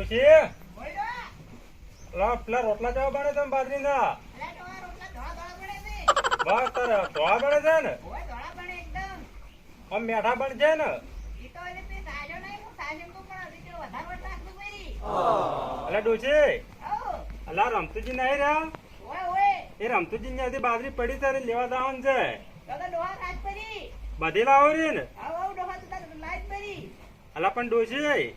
ડોશી લા પેલા રોટલા ચાવા બને તમે બાજરીના? બસ તારે ધોળા બને છે ને? આમ મેઠા બને છે ને? અલા ડોશી અલા રમતુજી નહીં રહ્યા? એ રમતુજી ત્યાંથી બાજરી પડી તારે લેવા દાવન છે. બધી લાવો રે ને? અલા પણ ડોશી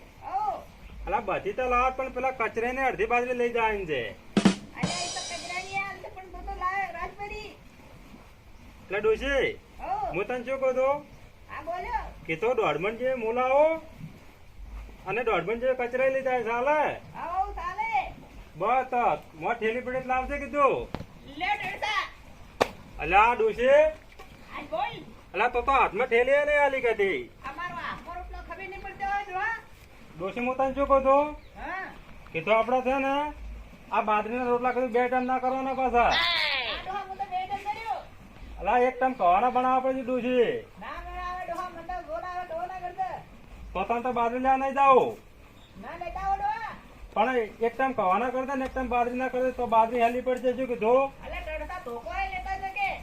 અલા બધી તો લાવો પણ પેલા કચરે ને અડધી બાજરી લઈ જાય છે. એટલે ડોશી હું. તને શું કહું છું? કે તો દોઢમણ જે મૂલાવો અને દોઢમણ જે કચરા લઈ જાય ચાલે? બસ મો ઠેલી પડે લાવશે કીધું. અલા ડોશી અલા તો તો હાથમાં ઠેલી આલી કદી. ડોશી હું તને શું કહું છું? કે તો આપડે છે ને આ બાજરીના રોટલા કદી બે ટાઈમ ના કરવાના પાછા. અલા, એક ટાઈમ કવાના બનાવવા પડશે ડોશી. તો તને તો બાજરી લેવા નહીં જાવ પણ એક ટાઈમ કવાના કરતા ને એક ટાઈમ બાજરી ના કરતા તો બાજરી હેલી પડશે શું કીધું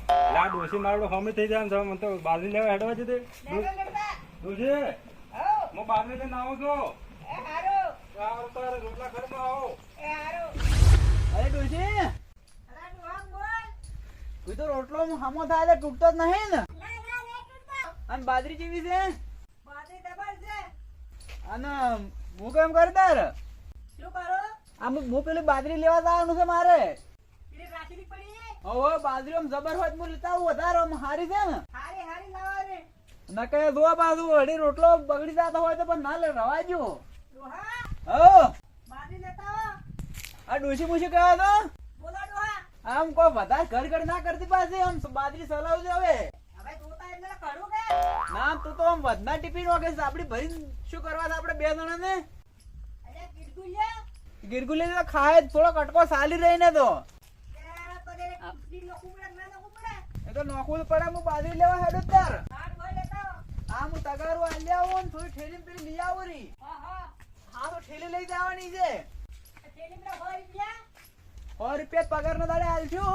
અલા, ડોશી મારો હોમી થઈ જાય ને મને તો બાજરી લેવા હેડવા છે તે ડોશી. હું બાજરી લઈને આવું છું. ચાર તારે રોટલા ઘરમાં આવો. અરે ડોશી. તું તો રોટલો હામો થાય એટલે તૂટતો જ નહીં ને. અને બાજરી જેવી છે? અને હું કેમ કર તાર આમ હું પેલી બાજરી લેવા જવાનું છે મારે. હવે બાજરી આમ જબર હોય હું લેતા આવું. વધારે આમ હારી છે ને. ના કઈ જોવા બાજુ અઢી રોટલો બગડી જતો હોય તો પણ ના લે રવા જો હો? આ ડોશી મુશી કહેવા તો આમ કો વધારે ઘર ઘર ના કરતી પાસે આમ બાજરી સલાવજો હવે. ના તું તો આમ વધના ટિફિન વાગે આપડી ભરી શું કરવા છે આપણે બે જણા ને ગિરગુલી તો ખાય થોડો કટકો સાલી રહીને તો. એ તો નોખવું પડે હું બાજરી લેવા હેડું ત્યાર. તાર આ હું તગારું આલી આવું ને થોડી ઠેલી પેલી લઈ આવું રી હા તો ઠેલી લઈ જવાની છે. સો રૂપિયા? પગાર નો દાડે આલજો.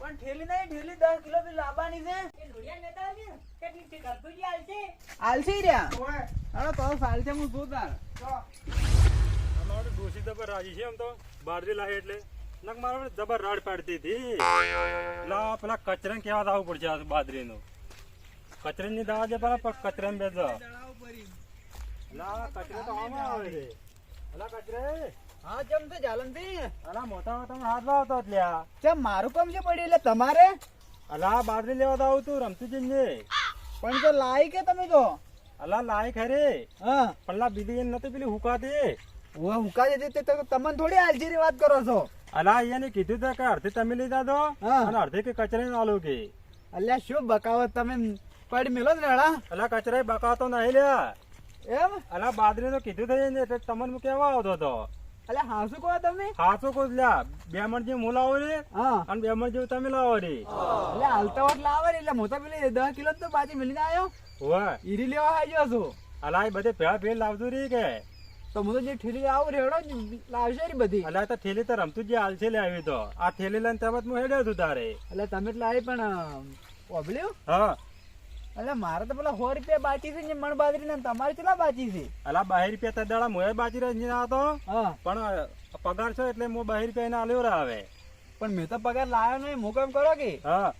પણ ઠેલી નહીં ઠેલી દસ કિલો બી લાવવાની છે. આલસી રહ્યા? હાલો તો ફાલશે હું શું તાર અમારે ડોશી જબર રાજી છે આમ તો. બાજરી લાવી એટલે. નક મારે જબર રાડ પાડતી હતી. લા પેલા કચરા કેવા દાવું પડશે આ બાજરીનું. કચરાની દાવા દે પણ કચરાને બેસો લા કચરા તો આમાં આવે છે અલા કચરે હા જમ તો જાલનથી અલા મોટા મોટા હાથ લાવતો એટલે મારું કામ છે પડ્યું એટલે તમારે અલા બાદરી લેવા તું રમતું જઈને પણ તો લાઈ કે તમે તો અલા લાય ખરે હા પણ બીજી નતી પેલી હુકાતી હું હુકા જતી તે તમને થોડી આલજીરી વાત કરો છો અલા એને કીધું તો કે અડધી તમે લઈ હા. અને અડધી કે કચરે આલો કે અલ્યા શું બકાવત તમે પડી મેલો જ રેડા અલા કચરા બકાતો નહીં લ્યા. એમ? અલા બાદરી તો કીધું થઈ ને એટલે તમને હું કેવા આવતો હતો. અલે હાસુ કહો તમે. હાસુ કોઈ લ્યા બે મણ જેવું હું લાવો રે હા. અને બે મણ જેવું તમે લાવો રે એટલે હાલતા વાટ લાવે રે એટલે મોટા પેલી દસ કિલો તો બાજી મિલીને આવ્યો. હોય ઈરી લેવા આવ્યો છું. અલા એ બધે ભેળા ભેળ લાવતું રે કે? તો હું તો જે ઠેલી આવું રેડો લાવશે રે બધી. અલા તો થેલી તો રમતું જે હાલ છે લે આવી તો. આ થેલી લઈને તમે હું હેડ્યો તું તારે. એટલે તમે એટલે આવી પણ ઓબલ્યું હા. એટલે મારે તો પેલા સો રૂપિયા બાકી છે ને મણ બાજરી ને તમારે કેટલા બાકી છે? અલા બાહી રૂપિયા તો દાડા મોય બાકી રહી તો. હા. પણ પગાર છે એટલે મો બાહી રૂપિયા એને આલ્યો આવે પણ મેં તો પગાર લાવ્યો નહીં હું કેમ કરો કે? હા.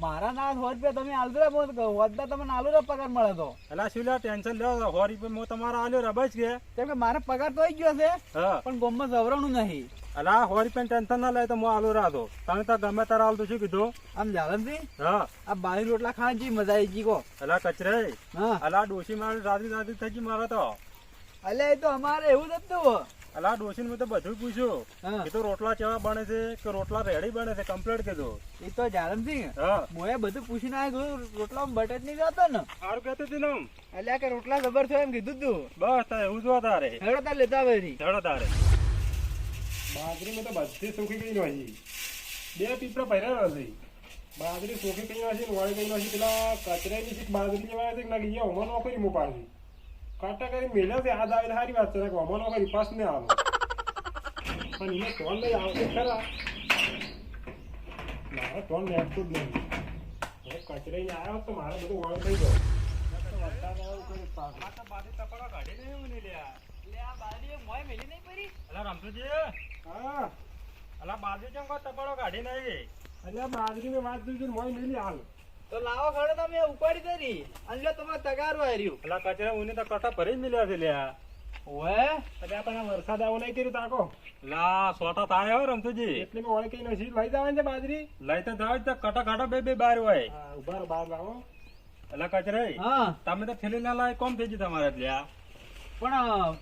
મારા ના સો રૂપિયા તમે બહુ હું વધતા તમને આલુ રે પગાર મળે તો. અલા શું લ્યા ટેન્શન લ્યો સો રૂપિયા હું તમારા આલ્યો રા બસ કે. કેમ કે મારે પગાર તો ગયો છે હા. પણ ગોમમાં જવરાણું નહીં. અલા હોરી પણ ટેન્શન ના લે તો હું આલો રા તમે તો ગમે તારા આલતો શું કીધું? આમ જાલમથી હા. આ બાવી રોટલા ખાવા જી મજા આવી ગઈ કો. અલા કચરે. હા. અલા ડોશી મારે રાતી રાતી થઈ ગઈ મારે તો. અલે એ તો અમારે એવું જ હતું. અલા ડોશી મેં તો બધું પૂછ્યું. કે તો રોટલા કેવા બને છે? કે રોટલા રેડી બને છે? કમ્પ્લીટ કીધું. એ તો જાલમથી હા. મોએ બધું પૂછીને આવ્યું રોટલા બટે નહીં જતો ને? સારું કહેતો તું નામ અલ્યા કે રોટલા જબર થયો એમ કીધું તું. બસ એવું જો તારે. હેડો તાર લેતા આવે હેડો તારે. બાજરીમાં તો બધી સુખી કઈ નથી બે પીપળા ભર્યા નથી બાજરી સુખી કઈ નથી ને વાળી કઈ નથી પેલા કચરાની શીખ બાજરી લેવા છે ના ગયા ઓમાં નોકરી મો પાડી કાંટા કરી મેળ્યા છે, યાદ આવીને સારી વાત છે ને હમણાં કરી પાસ ને આવો. પણ એને ટોન લઈ આવશે ખરા. મારે ટોન લેતું જ નહીં. હવે કચરાઈને આવ્યો તો મારે બધું વળ થઈ ગયો. આ તો બાજરી તપાડો કાઢી નહીં લ્યા. તો લાવો ખડો તમે ઉપાડી કરી અને લ્યો તમારે તગારું હાર્યું. અલા કચરા ઉની તો કટા ભરી જ મિલ્યા છે લ્યા. ઓએ એટલે આપણે વરસાદ આવો નહીં કર્યું તાકો. લા સોટા થાય હો રમતુજી એટલે મેં કઈ નથી લઈ જવાની છે બાજરી? લઈ તો જાવ તો કટા કાઢો બે બે બાર હોય. હા ઊભા બહાર લાવો. અલા કચરા હા. તમે તો ઠેલી ના લાય કોમ થઈ ગયું તમારે લ્યા. પણ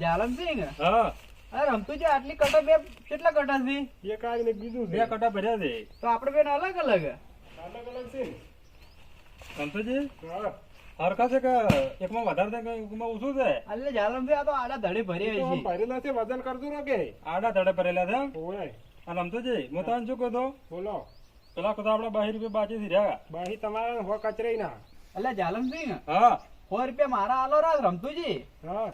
જાલમસિંહ હા. અરે રમતું છે આટલી કટો બે કેટલા કટા છે? એક આગ ને બીજું બે કટા ભર્યા છે. તો આપણે બેન અલગ અલગ? અલગ અલગ છે ને? રમતુજી હા. હરખા છે કે એકમાં વધારે છે એકમાં ઓછું છે એટલે જાલમસિંહ આ તો આડા ધડે ભરી છે. ભરેલા છે વજન કરતું રહો કે આડા ધડે ભરેલા છે? ઓય. અને રમતુજી હું તને શું કહું તો? બોલો. પેલા કદા આપડા બાર રૂપિયા બાકી રહ્યા. બાહી તમારા હો કચરાઈ ના. એટલે જાલમસિંહ હા. સો રૂપિયા મારા આલો રાખ રમતુજી. હા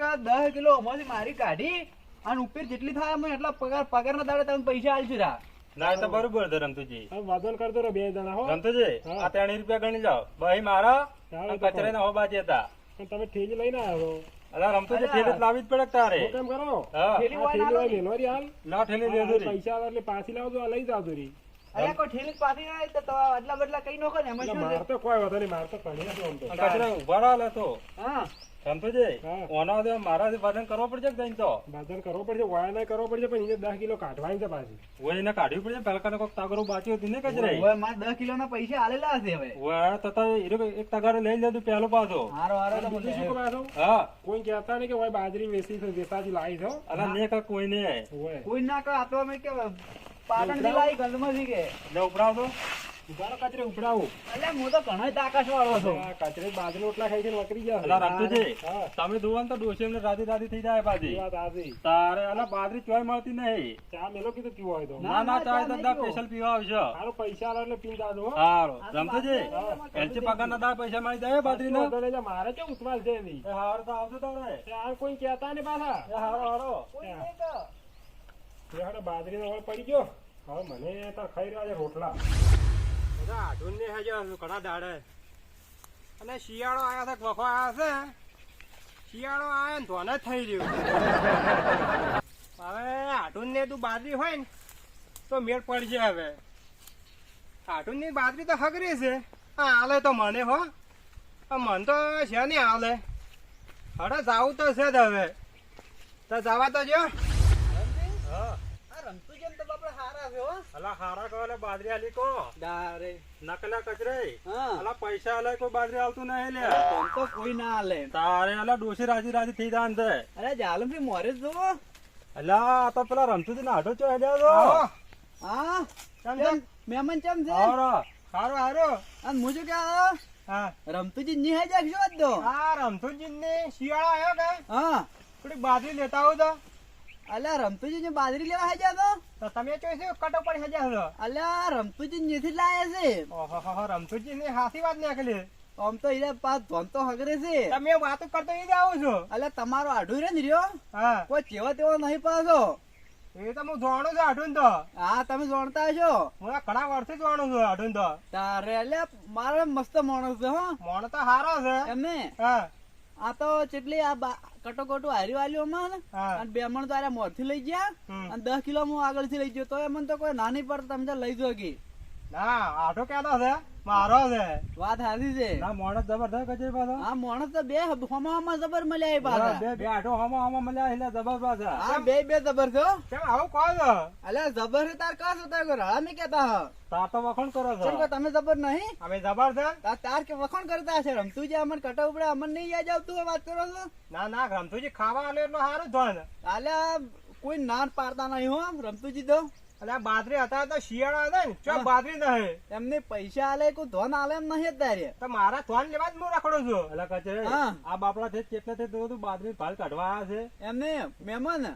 કા દસ કિલો આમાંથી મારી કાઢી અને ઉપર જેટલી થાય મને એટલા પગાર પગારના દાડે તમે પૈસા આલશું રા ના તો બરોબર છે રમતુજી. વાદન કરતો રહો બે જણા હો. રમતુજી આ ત્રણ રૂપિયા ગણી જાઓ. ભાઈ મારા કચરે અને એ તો કચરા હો બાકી હતા. તમે ઠેલી લઈને આવ્યો અલા રમતુજી ઠેજ લાવી જ પડે તારે? કેમ કરો? ઠેલી હોય ના ઠેલી. રી હાલ. લેજો પૈસા આવે એટલે પાછી લાવજો આ લઈ જાવજો રી. અરે કોઈ ઠેલી પાછી ના તો તો આટલા બદલા કઈ નોખો ને એમાં માર તો કોઈ વાંધો નહીં માર તો ઘણી નથી આમ તો. કચરા ઊભા રહો તો. હા. રમતુજી ઓનો દે મારાથી વજન કરવો પડશે કે તો? વજન કરવો પડશે વાયા નહીં કરવો પડશે પણ એને દસ કિલો કાઢવાની છે પાછી. ઓય એને કાઢવી પડશે? કને કોક તાગરો હતી ને કચરે હવે મારે દસ કિલો ના પૈસા આલેલા હશે હવે. ઓય તો તો એક તગારો લઈ લેજો પેલો પાછો. હારો હારો તો બીજું શું બોલે. હા. કોઈ કહેતા નહીં કે બાજરી વેચી છે વેચાતી લાવી છો અલા ને કા કોઈ ને કોઈ ના કહો આ તો અમે કે પાટણથી લાવી ગંધમાંથી કે? લે ઉપડાવ ઉભારો કચરે ઉપડાવું એટલે હું તો ઘણો જ વાળો હતો આ કચરે ઓટલા ખાઈ છે વકરી ગયા અલા રમતુજી હા તમે જોવો ને તો ડોસી એમને રાધી રાધી થઈ જાય પાછી. તારે અલા બાજરી ચોય મળતી નહીં. ચા મેલો કીધું પીવો હોય તો? ના, ના ચા તો દા સ્પેશિયલ પીવા આવશે. પૈસા આવે એટલે પી જાજો હો. સારું આ તો રમતુજી બાજરી એલચી પગાર ના દા પૈસા મળી જાય બાજરી ના મારે કે ઉતવાલ છે નહીં હારું તો આવશે તારે. કોઈ કહેતા ને પાછા. હારો હારો. હાડે બાજરીનો વળ પડી ગયો? હવે મને તો ખાઈ રહ્યા છે રોટલા. બધા આઢું ને હજુ ઘણા દાડે. અને શિયાળો આવ્યા છે વખો છે. શિયાળો આયા ને ધોને થઈ રહ્યું હવે આઢું ને તું બાજરી હોય ને, તો મેળ પડશે હવે. આઢું ની બાજરી તો હગરી છે. આ હાલે તો મને હો. મન તો છે નહીં હાલે. હવે જાવું તો છે જ હવે. તો જવા તો જો રમતું જેમ તો બાપડે હારા હો. અલા હારા કહો એટલે બાજરી આલી કો દારે. નકલા કચરે. અલા પૈસા આલે કોઈ બાજરી આવતું નહીં લે આમ તો કોઈ ના હાલે તારે અલા ડોસી રાજી રાજી થઈ જાય છે. અરે જાલમથી મોરે જ અલા તો પેલા રમતું ને આઢો ચો હેડ્યા તો હા? કેમ કેમ? મહેમાન છે? હારો. હારો હારો. અને મુજે કે હા? રમતુજી ને શિયાળો આવ્યો કે? હા. થોડી બાજરી લેતા આવો તો અલ્યા રમતુજી ને બાજરી લેવા હાજ્યા તો? તો તમે ચોઈસ કટો પડી હજા હલો. અલ્યા રમતુજી જેથી લાયા છે. ઓહો રમતુજી ની હાસી વાત નીકળી. આમ તો ઈને પાસ ધોન તો હગરે છે. તમે વાતો કરતો ઈ જ આવું છો. અલ્યા તમારો આઢું રે ને રહ્યો હા. કોઈ ચેવો તેવો નહીં પાછો. એ તો હું જોણું છું આઢું તો. હા તમે જોણતા છો હું ઘણા વર્ષથી જોવાનું છું આઢું તો. તારે અલ્યા મારો મસ્ત માણસ છે હો. મોણ તો હારો છે. એમને? હા. આ તો ચેટલી આ બા- કટોકટું હારી વાલ્યું માં અને બે મણ તો આરે મોરથી લઈ ગયા. અને દસ કિલો હું આગળથી લઈ ગયો. તો એમ તો કોઈ નાની પડતા તમે લઈ જો કે ના આઢો ક્યાંનો છે? મારો છે. વાત હારી છે. ના મોણસ જબરદસ્ત કચે પાછો. આ માણસ તો બે હમામાં જબર મળ્યા પાછા. બે બે આઢો હમો હમો મળ્યા એટલે જબરદસ્ત છે આ બે બે જબર છો કેમ આવું કહો છો? અલ્યા જબર તાર કાસ તાર કોઈ રળા કેતા હ. તાર તો વખણ કરો છો. કે તમે જબર નહીં? અમે જબર છે? તાર કે વખણ કરતા છે રમતું જે અમન કટા ઉપડે અમન નહીં યાદ આવતું વાત કરો છો? ના ના રમતુજી ખાવા આલે એટલો સારું ધોન અલ્યા કોઈ નાન પાડતા નહીં હો રમતુજી તો. એટલે આ હતા તો શિયાળા હતા ને ચો હા. બાજરી એમને પૈસા આલે કોઈ ધોન આલે એમ નહીં અત્યારે. તો મારા ધોન લેવા જ હું રખડું છું. એટલે કચે આ બાપડા છે કેટલે તે બધું બાજરી ભાલ કાઢવા આવ્યા છે. એમને મહેમાન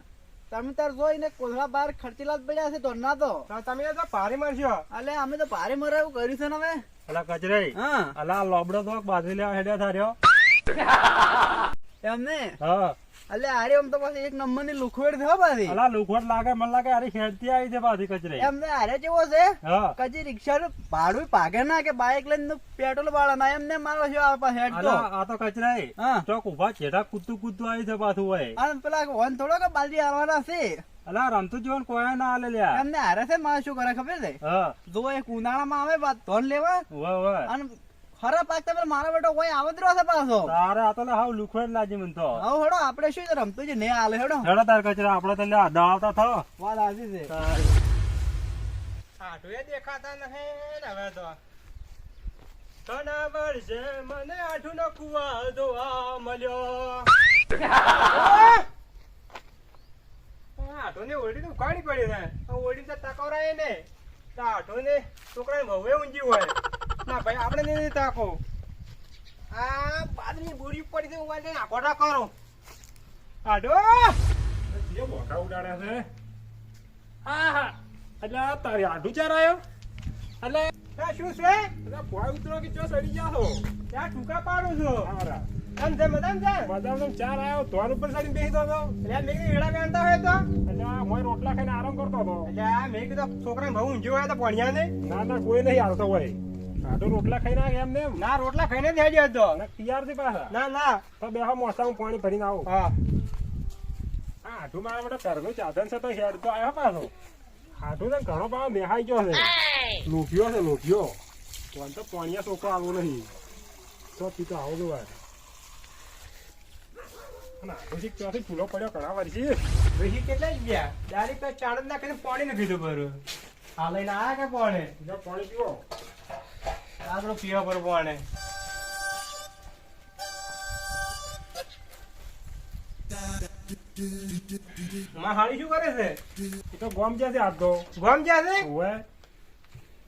તમે તાર જોઈને કોથળા બાર ખર્ચેલા જ પડ્યા છે ધોનના તો. તો તમે તો ભારે મરશો. અલે અમે તો ભારે મરાવું કર્યું છે ને હવે. એટલે કચરે હા. અલા લોબડો તો બાજરી લેવા હેડ્યા થાર્યો એમને? હા. અલે આરે આમ તો પાછી એક નંબરની લુખવેડ થયો પાછી. અલા લુખવેડ લાગે મને લાગે અરે ખેડતી આવી છે પાછી કચરે. એમને આરે જેવો છે? કચી રિક્ષા રિક્ષા ભાડું ભાગે ના કે બાઇક લઈને પેટ્રોલ વાળા ના એમને મારો છે આ પાસે હેડ તો. આ તો કચરાય હા. ચોક ઊભા છેડા કૂદતું કૂદતું આવી છે પાછું હોય. અને પેલા વન થોડો કે બાલદી આવવાના છે? અલા રમતું જીવન કોઈ ના આલે લ્યા. એમને હારે છે મારે શું કરે ખબર છે? જો એક ઉનાળામાં આવે બાદ ધોન લેવા. અને ખરા પાકતા પેલા મારા બેટો કોઈ આવત રહ્યો છે પાછો. તારે આ તો લે હાવ લુખવેડ લાજી મન તો. હાવ હેડો આપણે શું છે, રમતું છે ને આલે હેડો. હેડો તાર કચરા આપણે તો લ્યા દાવતા થો વાત હાજી છે. આઠુએ દેખાતા નહીં હવે તો. મને આઠું નો કુવા જોવા મળ્યો. આઠો ને ઓડી તો ઉકાળી પડી ને ઓડી તો તકવરાય ને તો આઠો ને છોકરા ભવે ઊંજી હોય. ના ભાઈ આપણે નહીં તાકો આ બાદની બોરી પડી છે ઉવા ને નાખોટા કરો. આઠો જે મોઢા ઉડાડ્યા છે. હા હા. એટલે આ તારી ચાર આવ્યો એટલે આ શું છે? એટલે પોય ઉતરો કે ચો સડી જા ત્યાં ટૂંકા પાડું છું. હારા એમ છે તો ચાર આવ્યો ધોન ઉપર ચડીને બેસી દો તો એટલે મેં કીધું વેળા બેનતા હોય તો? એટલે રોટલા ખાઈને આરામ કરતો હતો. એટલે મેં કીધું છોકરાને બહુ ઊંઘ્યો હોય તો ભણ્યા ને ના ના કોઈ નહીં આવતો હોય. આઢું રોટલા આવે એમ? ને ના રોટલા ખાઈને જ હેડ્યો હતો. તૈયારથી પાછા? ના ના. તો બેહો મોસામાં પાણી ભરીને આવો. હા. આ આઢું મારા માટે ઘરનું સાધન છે તો હેડ તો આવ્યો પાછો. આઢું તો ઘણો પાછો મેહાઈ ગયો છે. લોભ્યો છે કોણ તો પાણીયા છોકરો આવું નહીં. તો પીતો આવો જો ત્યાંથી ફૂલો પડ્યો ઘણા વર્ષી પછી કેટલા ગયા? ડાયરેક્ટ તો ચાણદ નાખીને પાણી નથી કીધું બરું આ લઈને આયા કે પાણી? પાણી પીવો. આપણું પીવા પર પાણી માં હાળી શું કરે છે? એ તો ગોમ જ્યાં છે તો. ગોમ જ્યાં છે? ઓવે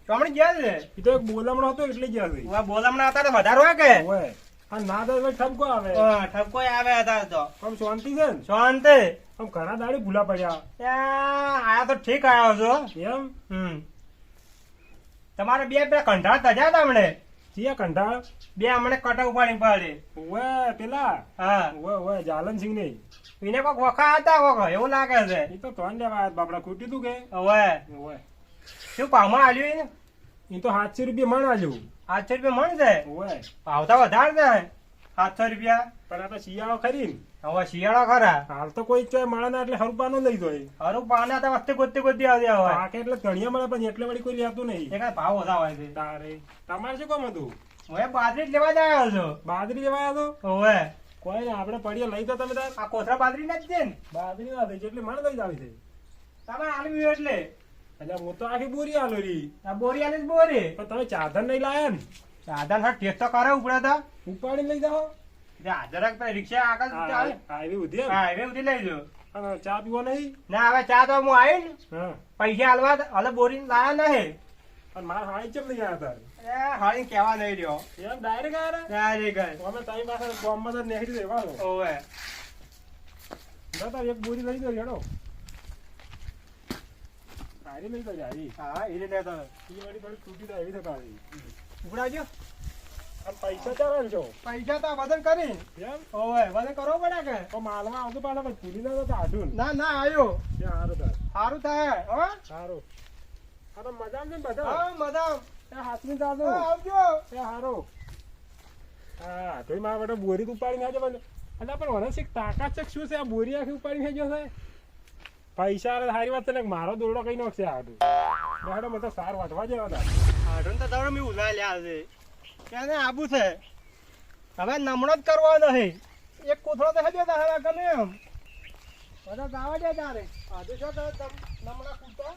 ચોમણી જ્યાં છે? એ તો એક બોલામણો હતો એટલે જ્યાં છે. ઉવા બોલામણા હતા તો વધારે હોય કે? ઓવે હા ના તો ઠપકો આવે. હા, ઠપકો આવે હતા તો. આમ શાંતિ છે ને? શાંતિ. આમ ઘણા દાડી ભૂલા પડ્યા. આયા તો ઠીક આવ્યો છો. એમ? હમ. તમારે બે પેલા કંઠાળ તજા હતા હમણે? ચિયા કંટાળ? બે હમણે કટા ઉપાડી પાડી. ઓવે પેલા? હા. ઓવે જાલન જાલનસિંહ ને. એને કોક વખા હતા કોક એવું લાગે છે. એ તો તોન લેવા બાપડા ખૂટી તું કે? હવે ઓવે શું પામાં આલ્યું એને? એ તો સાતસો રૂપિયા મણ આલ્યું. સાતસો રૂપિયા મણ છે? ઓવે ભાવ વધારે છે. સાતસો રૂપિયા. પણ શિયાળો ખરી ને. હવે શિયાળો ખરા. હાલ તો કોઈ ચોય મળે ના એટલે હરુપાનો લઈ જાય. હરું પાના તો વસ્તી ગોતે ગોતી આવજે હવે. પાકે એટલે ઘણીયા મળે પણ એટલે વળી કોઈ લેતું નહીં. એ કાંઈ ભાવ ઓછા હોય છે. તારે. તમારે શું કામ હતું? હવે બાજરી જ લેવા જ આવ્યો છું. બાજરી લેવા આવ્યો તો? હવે. કોઈ ને આપણે પડીએ લઈ દો તમે આ કોથરા બાજરી ના જ છે ને. બાજરી ના થઈ એટલે મને લઈ જ આવી છે તમે આલવી એટલે. એટલે હું તો આખી બોરી આલો રી. આ બોરી આલી જ બોરી. પણ તમે ચાદર નહીં લાયા ને? સાધન હા ટેસ્ટ તો કરે ઉપડે તો. ઉપાડી લઈ જાઓ. તો રિક્ષા આગળ ચાલે. હાઈવે ઉધી હાઈવે ઉધી લઈ જો અને ચા પીવો નહીં? ના હવે ચા તો હું આવી ને પૈસા હાલવા હવે બોરી લાયા નહીં. અને મારા હાઈ ચમ લઈ આવ્યા તાર? એ હાળી કેવા નહીં રહ્યો. એમ ડાયરેક્ટ આવ્યા ડાયરેક્ટ અમે તારી પાસે બોમ્બમાં તો નેહરી દેવા ઓવે. દાદા એક બોરી લઈ દો હેડો. તારી લઈ દો જારી હા એને લે તો ઈ વાળી થોડી તૂટી તો એવી તો તારી. આમ પૈસા ચાલે છો પૈસા તો વજન કરી. ઓવે વજન કરવો પડે કે? તો માલમાં આવતું પાછા પણ ભૂલી ના તો આઢું. ના ના આવ્યો સારું તાર સારું થાય હો? સારું આ મજા ને બધા? હા મજા એ હાથની દાદુ આવજો. એ હારો. હા તો મારા બેટા બોરી ઉપાડી આવજો પણ અલા પણ શીખ તાકાત છે શું છે? આ બોરી આખી ઉપાડી આવજો છે પૈસા સારી વાત છે ને મારો દોરડો કઈ નાખશે મને તો સાર વાંચવા જેવા હતા. હાડન તો મેં ઉલા લ્યા છે. આબુ છે? હવે નમણો જ કરવો એક કોથળો તો હેજો એમ. બધા દાવા દે તારે. આજે જો નમણા કૂટતા